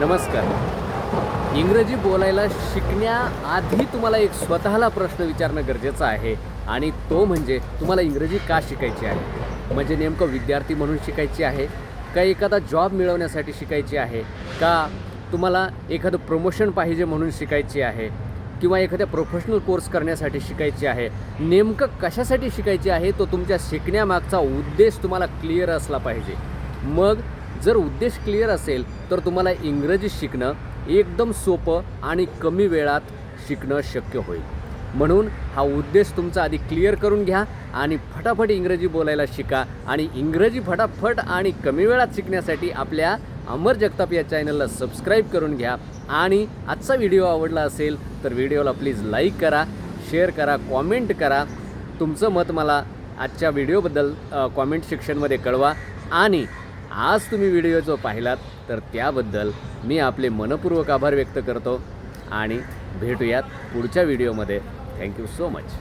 नमस्कार. इंग्रजी बोलायला शिकण्याआधी तुम्हाला एक स्वतःला प्रश्न विचारणं गरजेचं आहे आणि तो म्हणजे तुम्हाला इंग्रजी का शिकायची आहे? म्हणजे नेमकं विद्यार्थी म्हणून शिकायची आहे? का एखादा जॉब मिळवण्यासाठी शिकायची आहे? का तुम्हाला एखादं प्रमोशन पाहिजे म्हणून शिकायची आहे? किंवा एखाद्या प्रोफेशनल कोर्स करण्यासाठी शिकायची आहे? नेमकं कशासाठी शिकायची आहे? तो तुमच्या शिकण्यामागचा उद्देश तुम्हाला क्लिअर असला पाहिजे. मग जर उद्देश क्लिअर असेल तर तुम्हाला इंग्रजी शिकणं एकदम सोपं आणि कमी वेळात शिकणं शक्य होईल. म्हणून हा उद्देश तुमचा आधी क्लिअर करून घ्या आणि फटाफट इंग्रजी बोलायला शिका आणि इंग्रजी फटाफट आणि कमी वेळात शिकण्यासाठी आपल्या अमर जगताप या चॅनलला सबस्क्राईब करून घ्या. आणि आजचा व्हिडिओ आवडला असेल तर व्हिडिओला प्लीज लाईक करा शेअर करा कॉमेंट करा. तुमचं मत मला आजच्या व्हिडिओबद्दल कॉमेंट सेक्शनमध्ये कळवा. आणि आज तुम्ही व्हिडिओ जो पाहिलात तर त्याबद्दल मी आपले मनपूर्वक आभार व्यक्त करतो. आणि भेटूयात पुढच्या व्हिडिओमध्ये थँक्यू सो मच